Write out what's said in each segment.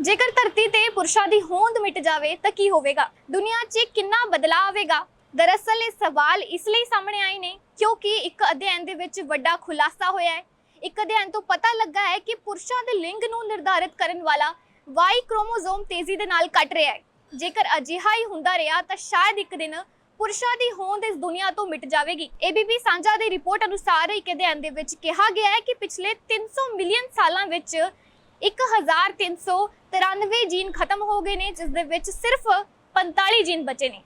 ਜੇਕਰ ਧਰਤੀ ਤੇ ਪੁਰਸ਼ਾਂ ਦੀ ਹੋਂਦ ਮਿਟ ਜਾਵੇ, ਤਾਂ ਕੀ ਹੋਵੇਗਾ? ਦੁਨੀਆ 'ਚ ਕਿੰਨਾ ਬਦਲਾਅ ਆਵੇਗਾ? ਦਰਅਸਲ ਇਹ ਸਵਾਲ ਇਸ ਲਈ ਸਾਹਮਣੇ ਆਏ ਨੇ, ਕਿਉਂਕਿ ਇੱਕ ਅਧਿਐਨ ਦੇ ਵਿੱਚ ਵੱਡਾ ਖੁਲਾਸਾ ਹੋਇਆ ਹੈ। ਇੱਕ ਅਧਿਐਨ ਤੋਂ ਪਤਾ ਲੱਗਾ ਹੈ ਕਿ ਪੁਰਸ਼ਾਂ ਦੇ ਲਿੰਗ ਨੂੰ ਨਿਰਧਾਰਿਤ ਕਰਨ ਵਾਲਾ Y ਕ੍ਰੋਮੋਸੋਮ ਤੇਜ਼ੀ ਦੇ ਨਾਲ ਘਟ ਰਿਹਾ ਹੈ। ਜੇਕਰ ਅਜਿਹਾ ਹੀ ਹੁੰਦਾ ਰਿਹਾ, ਤਾਂ ਸ਼ਾਇਦ ਇੱਕ ਦਿਨ ਪੁਰਸ਼ਾਂ ਦੀ ਹੋਂਦ ਇਸ ਦੁਨੀਆ ਤੋਂ ਮਿਟ ਜਾਵੇਗੀ। ABP ਸਾਂਝਾ ਦੀ ਰਿਪੋਰਟ ਅਨੁਸਾਰ ਇੱਕ ਅਧਿਐਨ ਦੇ ਵਿੱਚ ਕਿਹਾ ਗਿਆ ਹੈ ਕਿ ਪਿਛਲੇ 300 ਮਿਲੀਅਨ ਸਾਲਾਂ ਵਿੱਚ 1393 ਜੀਨ ਖਤਮ ਹੋ ਗਏ ਨੇ, ਜਿਸ ਦੇ ਵਿੱਚ ਸਿਰਫ 45 ਜੀਨ ਬਚੇ ਨੇ।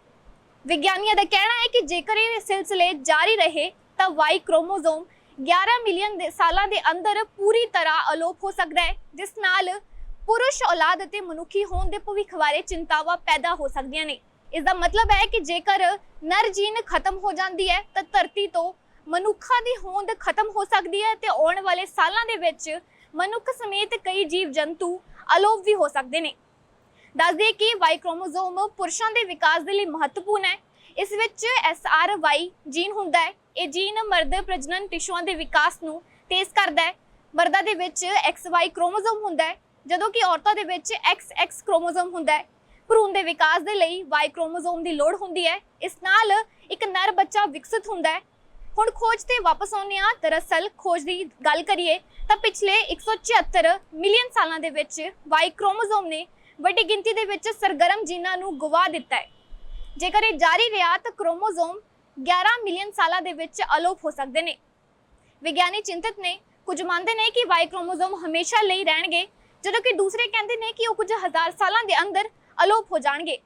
ਵਿਗਿਆਨੀਆਂ ਦਾ ਕਹਿਣਾ ਹੈ ਕਿ ਜੇਕਰ ਇਹ ਸਿਲਸਿਲੇ ਜਾਰੀ ਰਹੇ, ਤਾਂ Y ਕ੍ਰੋਮੋਸੋਮ 11 ਮਿਲੀਅਨ ਦੇ ਸਾਲਾਂ ਦੇ ਅੰਦਰ ਪੂਰੀ ਤਰ੍ਹਾਂ ਅਲੋਪ ਹੋ ਸਕਦਾ ਹੈ, ਜਿਸ ਨਾਲ ਪੁਰਸ਼ ਔਲਾਦ ਅਤੇ ਮਨੁੱਖੀ ਹੋਣ ਦੇ ਭਵਿੱਖ ਬਾਰੇ ਚਿੰਤਾਵਾਂ ਪੈਦਾ ਹੋ ਸਕਦੀਆਂ ਨੇ। ਇਸ ਦਾ ਮਤਲਬ ਹੈ ਕਿ ਜੇਕਰ ਨਰ ਜੀਨ ਖਤਮ ਹੋ ਜਾਂਦੀ ਹੈ, ਤਾਂ ਧਰਤੀ ਤੋਂ ਮਨੁੱਖਾਂ ਦੀ ਹੋਂਦ ਖਤਮ ਹੋ ਸਕਦੀ ਹੈ ਤੇ ਆਉਣ ਵਾਲੇ ਸਾਲਾਂ ਦੇ ਵਿੱਚ ਮਨੁੱਖ ਸਮੇਤ ਕਈ ਜੀਵ ਜੰਤੂ ਅਲੋਪ ਵੀ ਹੋ ਸਕਦੇ ਨੇ। ਦੱਸ ਦਈਏ ਕਿ Y ਕ੍ਰੋਮੋਸੋਮ ਪੁਰਸ਼ਾਂ ਦੇ ਵਿਕਾਸ ਦੇ ਲਈ ਮਹੱਤਵਪੂਰਨ ਹੈ। ਇਸ ਵਿੱਚ SRY ਜੀਨ ਹੁੰਦਾ ਹੈ। ਇਹ ਜੀਨ ਮਰਦ ਪ੍ਰਜਨਨ ਟਿਸ਼ੂਆਂ ਦੇ ਵਿਕਾਸ ਨੂੰ ਤੇਜ਼ ਕਰਦਾ ਹੈ। ਮਰਦਾਂ ਦੇ ਵਿੱਚ XY ਕ੍ਰੋਮੋਸੋਮ ਹੁੰਦਾ ਹੈ, ਜਦੋਂ ਕਿ ਔਰਤਾਂ ਦੇ ਵਿੱਚ XX ਕ੍ਰੋਮੋਸੋਮ ਹੁੰਦਾ ਹੈ। ਭਰੂਣ ਦੇ ਵਿਕਾਸ ਦੇ ਲਈ Y ਕ੍ਰੋਮੋਸੋਮ ਦੀ ਲੋੜ ਹੁੰਦੀ ਹੈ। ਇਸ ਨਾਲ ਇੱਕ ਨਰ ਬੱਚਾ ਵਿਕਸਿਤ ਹੁੰਦਾ ਹੈ। ਹੁਣ ਖੋਜ ਤੇ ਵਾਪਸ ਆਉਂਦੇ ਹਾਂ। ਦਰਅਸਲ ਖੋਜ ਦੀ ਗੱਲ ਕਰੀਏ ਤਾਂ ਪਿਛਲੇ 176 ਮਿਲੀਅਨ ਸਾਲਾਂ ਦੇ ਵਿੱਚ Y ਕ੍ਰੋਮੋਸੋਮ ਨੇ ਵੱਡੀ ਗਿਣਤੀ ਦੇ ਵਿੱਚ ਸਰਗਰਮ ਜੀਨਾਂ ਨੂੰ ਗਵਾ ਦਿੱਤਾ ਹੈ। ਜੇਕਰ ਇਹ ਜਾਰੀ ਰਿਹਾ ਤਾਂ ਕ੍ਰੋਮੋਸੋਮ 11 ਮਿਲੀਅਨ ਸਾਲਾਂ ਦੇ ਵਿੱਚ ਅਲੋਪ ਹੋ ਸਕਦੇ ਨੇ। ਵਿਗਿਆਨੀ ਚਿੰਤਤ ਨੇ ਕੁਝ ਮੰਨਦੇ ਨੇ ਕਿ Y ਕ੍ਰੋਮੋਸੋਮ ਹਮੇਸ਼ਾ ਲਈ ਰਹਿਣਗੇ, ਜਦੋਂ ਕਿ ਦੂਸਰੇ ਕਹਿੰਦੇ ਨੇ ਕਿ ਉਹ ਕੁਝ ਹਜ਼ਾਰ ਸਾਲਾਂ ਦੇ ਅੰਦਰ ਅਲੋਪ ਹੋ ਜਾਣਗੇ।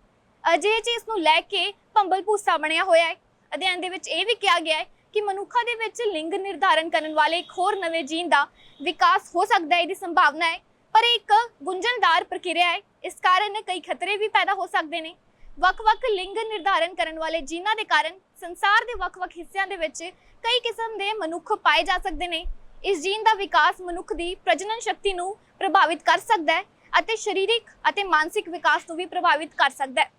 ਅਜਿਹੇ ਚ ਇਸ ਨੂੰ ਲੈ ਕੇ ਭੰਬਲ ਭੂਸਾ ਬਣਿਆ ਹੋਇਆ ਹੈ। ਅਧਿਐਨ ਦੇ ਵਿੱਚ ਇਹ ਵੀ ਕਿਹਾ ਗਿਆ ਹੈ ਕਿ ਮਨੁੱਖਾਂ ਦੇ ਵਿੱਚ ਲਿੰਗ ਨਿਰਧਾਰਨ ਕਰਨ ਵਾਲੇ ਇੱਕ ਹੋਰ ਨਵੇਂ ਜੀਨ ਦਾ ਵਿਕਾਸ ਹੋ ਸਕਦਾ ਹੈ, ਇਹਦੀ ਸੰਭਾਵਨਾ ਹੈ। ਪਰ ਇਹ ਇੱਕ ਗੁੰਝਲਦਾਰ ਪ੍ਰਕਿਰਿਆ ਹੈ। ਇਸ ਕਾਰਨ ਕਈ ਖਤਰੇ ਵੀ ਪੈਦਾ ਹੋ ਸਕਦੇ ਨੇ। ਵੱਖ-ਵੱਖ ਲਿੰਗ ਨਿਰਧਾਰਨ ਕਰਨ ਵਾਲੇ ਜੀਨਾਂ ਦੇ ਕਾਰਨ ਸੰਸਾਰ ਦੇ ਵੱਖ-ਵੱਖ ਹਿੱਸਿਆਂ ਦੇ ਵਿੱਚ ਕਈ ਕਿਸਮ ਦੇ ਮਨੁੱਖ ਪਾਏ ਜਾ ਸਕਦੇ ਨੇ। ਇਸ ਜੀਨ ਦਾ ਵਿਕਾਸ ਮਨੁੱਖ ਦੀ ਪ੍ਰਜਨਨ ਸ਼ਕਤੀ ਨੂੰ ਪ੍ਰਭਾਵਿਤ ਕਰ ਸਕਦਾ ਹੈ ਅਤੇ ਸਰੀਰਕ ਅਤੇ ਮਾਨਸਿਕ ਵਿਕਾਸ ਨੂੰ ਵੀ ਪ੍ਰਭਾਵਿਤ ਕਰ ਸਕਦਾ ਹੈ।